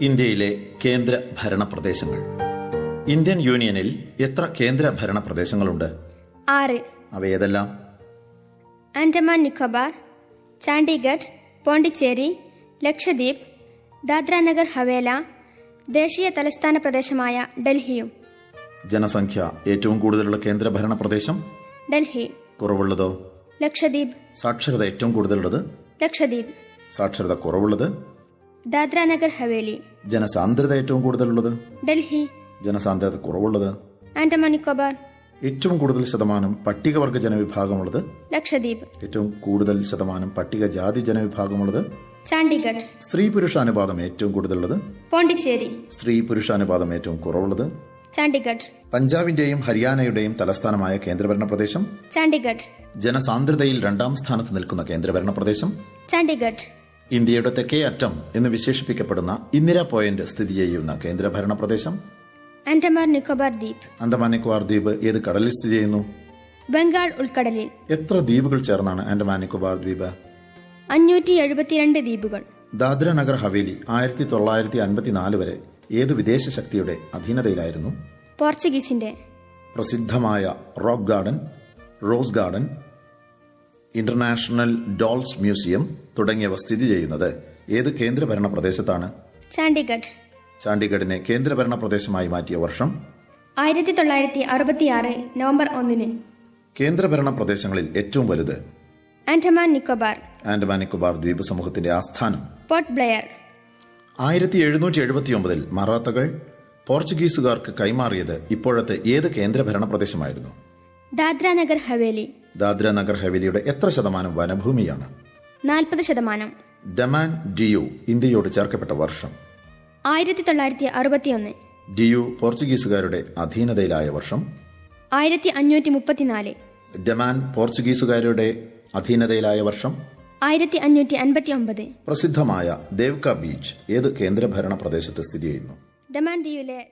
ഇന്ത്യയിലെ കേന്ദ്ര ഭരണ പ്രദേശങ്ങൾ. ഇന്ത്യൻ യൂണിയനിൽ എത്ര കേന്ദ്ര ഭരണ പ്രദേശങ്ങളുണ്ട്? ആറ്. അവയേതെല്ലാം ആൻഡമാൻ നിക്കോബാർ ചാണ്ഡീഗഡ് പോണ്ടിച്ചേരി ലക്ഷദ്വീപ് ദാദ്ര നഗർ ഹവേല ദേശീയ തലസ്ഥാന പ്രദേശമായ ഡൽഹിയും. ജനസംഖ്യ ഏറ്റവും കൂടുതലുള്ള കേന്ദ്ര ഭരണ പ്രദേശം? ഡൽഹി. കുറവുള്ളതോ? ലക്ഷദ്വീപ്. സാക്ഷരത ഏറ്റവും കൂടുതലുള്ളത്? ലക്ഷദ്വീപ്. സാക്ഷരത കുറവുള്ളത്? ദാദ്രാനഗർ ഹവേലി. ജനസാന്ദ്രത ഏറ്റവും കൂടുതലുള്ളത്? ഡൽഹി. ജനസാന്ദ്രത കുറവുള്ളത്? ആൻഡമാൻ നിക്കോബാർ. ഏറ്റവും കൂടുതൽ ശതമാനം പട്ടികവർഗ ജനവിഭാഗമുള്ളത്? ലക്ഷദ്വീപ്. ഏറ്റവും കൂടുതൽ ശതമാനം പട്ടികജാതി ജനവിഭാഗമുള്ളത്? ചണ്ഡീഗഡ്. സ്ത്രീ പുരുഷ അനുപാതം ഏറ്റവും കൂടുതലുള്ളത്? പോണ്ടിച്ചേരി. സ്ത്രീ പുരുഷ അനുപാതം ഏറ്റവും കുറവുള്ളത്? ചണ്ഡീഗഡ്. പഞ്ചാബിന്റെയും ഹരിയാനയുടെയും തലസ്ഥാനമായ കേന്ദ്രഭരണ പ്രദേശം? ചണ്ഡീഗഡ്. ജനസാന്ദ്രതയിൽ രണ്ടാം സ്ഥാനത്ത് നിൽക്കുന്ന കേന്ദ്രഭരണ പ്രദേശം? ചാണ്ഡീഗഡ്. ഇന്ത്യയുടെ തെക്കേ അറ്റം എന്ന് വിശേഷിപ്പിക്കപ്പെടുന്ന ഇന്ദിര പോയിന്റ് സ്ഥിതി ചെയ്യുന്ന കേന്ദ്രഭരണ പ്രദേശം? ആൻഡമാൻ നിക്കോബാർ ദ്വീപ്. ആൻഡമാൻ നിക്കോബാർ ദ്വീപ് ഏത് കടലിൽ സ്ഥിതി ചെയ്യുന്നു? ബംഗാൾ ഉൾക്കടലിൽ. എത്ര ദ്വീപുകൾ ചേർന്നാണ് ആൻഡമാൻ നിക്കോബാർ ദ്വീപ്? അഞ്ഞൂറ്റി എഴുപത്തിരണ്ട് ദ്വീപുകൾ. ദാദ്ര നഗർ ഹവേലി ആയിരത്തി തൊള്ളായിരത്തി അൻപത്തിനാല് വരെ ഏത് വിദേശ ശക്തിയുടെ അധീനതയിലായിരുന്നു? പോർച്ചുഗീസിന്റെ. പ്രസിദ്ധമായ rock garden rose garden international dolls museum തുടങ്ങിയവ സ്ഥിതി ചെയ്യുന്നത് ഏത് കേന്ദ്രഭരണ പ്രദേശത്താണ്? ചാണ്ടിഗഡ് ചണ്ഡീഗഡിനെ കേന്ദ്രഭരണ പ്രദേശമായി മാറ്റിയ വർഷം? ആയിരത്തി തൊള്ളായിരത്തി അറുപത്തിയാറ് നവംബർ ഒന്നിന്. കേന്ദ്രഭരണ പ്രദേശങ്ങളിൽ ഏറ്റവും വലുത്? ആൻഡമാൻ നിക്കോബാർ. ആൻഡമാൻ നിക്കോബാർ ദ്വീപ് സമൂഹത്തിന്റെ ആസ്ഥാനം. പോർട്ട് ബ്ലെയർ. ആയിരത്തി എഴുന്നൂറ്റി എഴുപത്തി ഒമ്പതിൽ മറാത്തകൾ പോർച്ചുഗീസുകാർക്ക് കൈമാറിയത് ഇപ്പോഴത്തെ ഏത് കേന്ദ്രഭരണ പ്രദേശമായിരുന്നു? ദാദ്ര നഗർ ഹവേലി. ദാദ്ര നഗർ ഹവേലിയുടെ എത്ര ശതമാനം വനഭൂമിയാണ്? നാൽപ്പത് ശതമാനം. ഡമാൻ ഡിയു ഇന്ത്യയോട് ചേർക്കപ്പെട്ട വർഷം. ആയിരത്തി തൊള്ളായിരത്തി അറുപത്തിയൊന്ന് ഡിയു പോർച്ചുഗീസുകാരുടെ അധീനതയിലായ വർഷം. ആയിരത്തി അഞ്ഞൂറ്റി മുപ്പത്തിനാല് ഡമാൻ പോർച്ചുഗീസുകാരുടെ അധീനതയിലായ വർഷം. ആയിരത്തി അഞ്ഞൂറ്റി അൻപത്തി ഒമ്പത് പ്രസിദ്ധമായ ദേവ്ക ബീച്ച് ഏത് കേന്ദ്രഭരണ പ്രദേശത്ത് സ്ഥിതി ചെയ്യുന്നു? ഡമാൻ ദ്വീപിലെ